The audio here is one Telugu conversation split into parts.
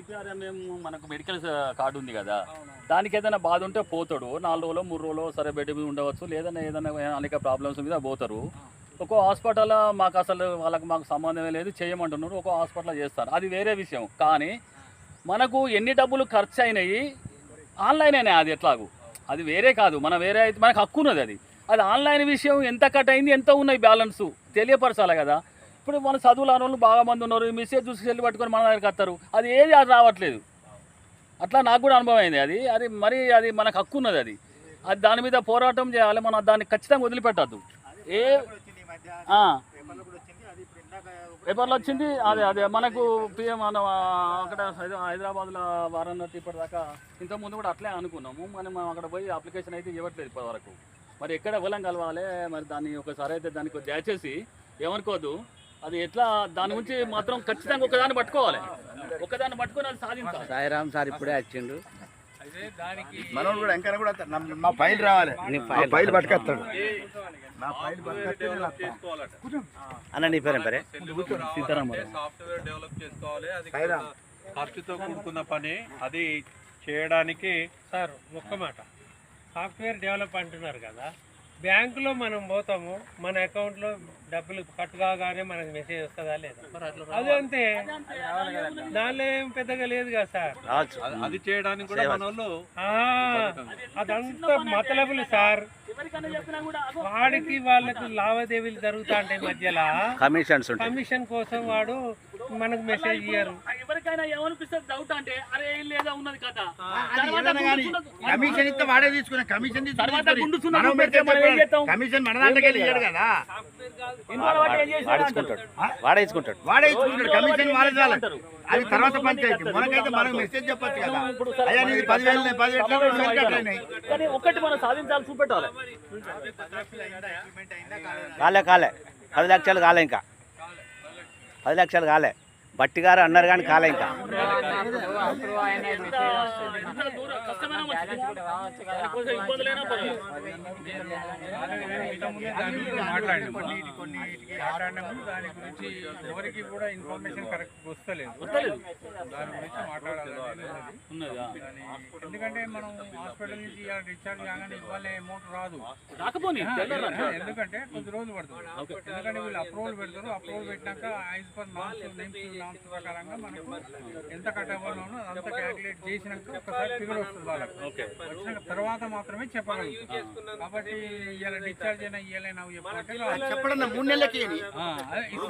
సిపిఆర్ఎంఎం మనకు మెడికల్ కార్డు ఉంది కదా దానికి ఏదైనా బాధ ఉంటే పోతాడు. నాలుగు రోజులు మూడు రోజులు సరే బెడ్ మీద ఉండవచ్చు. లేదన్నా ఏదైనా అనేక ప్రాబ్లమ్స్ మీద పోతారు. ఒక్కో హాస్పిటల్ మాకు అసలు వాళ్ళకి మాకు సంబంధమే లేదు. చేయమంటున్నారు. ఒక్కో హాస్పిటల్ చేస్తారు. అది వేరే విషయం. కానీ మనకు ఎన్ని డబ్బులు ఖర్చు అయినాయి? ఆన్లైన్ అయినాయి అది ఎట్లాగు? అది వేరే కాదు. మన వేరే అయితే మనకు హక్కు ఉన్నది అది. అది ఆన్లైన్ విషయం ఎంత కట్ అయింది ఎంత ఉన్నాయి బ్యాలెన్స్? తెలియపరచాలి కదా. ఇప్పుడు మన చదువులు వాళ్ళు బాగా మంది ఉన్నారు. మెసేజ్ చూసి సెల్లు పట్టుకొని మన దగ్గరికి వస్తారు. అది ఏది అది రావట్లేదు. అట్లా నాకు కూడా అనుభవం అయింది. అది అది మరి అది మనకు హక్కు ఉన్నది అది. అది దాని మీద పోరాటం చేయాలి. మనం దాన్ని ఖచ్చితంగా వదిలిపెట్టద్దు. ఏ పేపర్లో వచ్చింది. అదే అదే. మనకు పిఎం మన అక్కడ హైదరాబాద్లో వారణాసి ఇప్పటిదాకా ఇంతకుముందు కూడా అట్లే అనుకున్నాము. మనం అక్కడ పోయి అప్లికేషన్ అయితే ఇవ్వట్లేదు ఇప్పటివరకు. మరి ఎక్కడ ఇవ్వలేం కలవాలి మరి దాన్ని ఒకసారి అయితే దానికి దయచేసి ఏమనుకోవద్దు. అది ఎట్లా? దాని గురించి మాత్రం ఖచ్చితంగా ఒకదాన్ని పట్టుకోవాలి. ఒకదాన్ని పట్టుకొని అది సాధించాలి. సాయిరామ్ సార్ ఇప్పుడే వచ్చిండు. మనోడు కూడా ఇంకా కూడా మా ఫైల్ రావాలి. ఫైల్ పట్టుకొస్తాడు. అన్న నీ పేరేం పేరే? సీతారామరావు సాఫ్ట్వేర్ డెవలప్ చేసుకోవాలి. అది. ఖర్చుతో కూడుకున్న పని. అది చేయడానికి సార్ ఒక్క మాట. సాఫ్ట్వేర్ డెవలప్ అంటున్నారు కదా. బ్యాంకులో మనం పోతాము మన అకౌంట్లో డబ్బులు కట్ కాగానే మనకు మెసేజ్ వస్తుందా లేదా? అదే అంతే. దానిలో ఏం పెద్దగా లేదు కదా సార్. అది- చేయడానికి కూడా మన వాళ్ళు ఆ, అదంతా మతలబులు సార్. వాడికి వాళ్ళకు లావాదేవీలు జరుగుతా ఉంటాయి మధ్యలో. కమిషన్స్ ఉంటాయి. కమిషన్ కోసం వాడు మనకు మెసేజ్ ఇయ్యరు. ఎవరికైనా ఏమనిపిస్తుంది డౌట్ అంటే అరే ఏదో ఉన్నది సున్నది- కమిషన్ ఇస్తే వాడే తీసుకున్నా కమిషన్? కమిషన్ మన దాంట్లోకి కదా. వాడేసుకుంటాడు. వాడే ఇచ్చుకుంటాడు కమిషన్ వాడే చాలు అది తర్వాత పంచాయతీ. మనకైతే మనకు మెసేజ్ చెప్పొచ్చు కదా. అయ్యా నీది పదివేలు ఉన్నాయి, పది ఎట్లా రెండు వేలు కట్టాయి కానీ ఒక్కటి మనం సాధించాలి చూపెట్టాలి. కాలే కాలే. పది లక్షలు కాలే ఇంకా. పది లక్షలు కాలే. బట్టి గారు అన్నారు కానీ కాలే ఇంకా. ఇబ్బందులైనా పర్వాలేదు. మాట్లాడినాము మాట్లాడినాము దాని గురించి ఎవరికి కూడా ఇన్ఫర్మేషన్ కరెక్ట్ వస్తలేదు. దాని గురించి మాట్లాడాలి ఉన్నదా? ఎందుకంటే మనం హాస్పిటల్ నుంచి డిశ్చార్జ్ కాగానే ఇవ్వాలి అమౌంట్ రాదు? ఎందుకంటే కొద్ది రోజులు పడుతుంది ఎందుకంటే వీళ్ళు అప్రూవల్ పెడతారు అప్రూవల్ పెట్టినాక as per norms names norms ప్రకారంగా మనకు ఎంత కట్ అవ్వాలో అదంతా క్యాలిక్యులేట్ చేసినాక ఒకసారి ఫిగర్ వస్తుంది వాళ్ళకి. ఓకే. వచ్చినాక తర్వాత మాత్రమే చెప్పగలుగుతాం కాబట్టి ఇలా డిశ్చార్జ్ అయినా చెప్పడం మూడు నెలలకి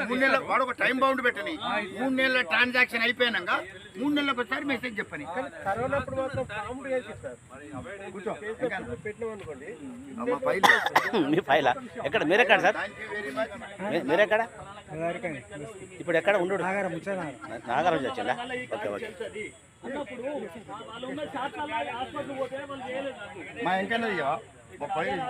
మూడు నెలల వాడు ఒక టైం బౌండ్ పెట్టని. మూడు నెలల ట్రాన్సాక్షన్ అయిపోయినాక మూడు నెలలకు ఒకసారి మెసేజ్ చెప్పని. కూర్చో. ఆ, మా ఫైల్ మీ ఫైలా ఎక్కడ? మీరెక్కడ సార్? మీరెక్కడ? ఇప్పుడు ఎక్కడ ఉండు నాగరం వచ్చిందా ఓకే ఓకే. మా ఫైల్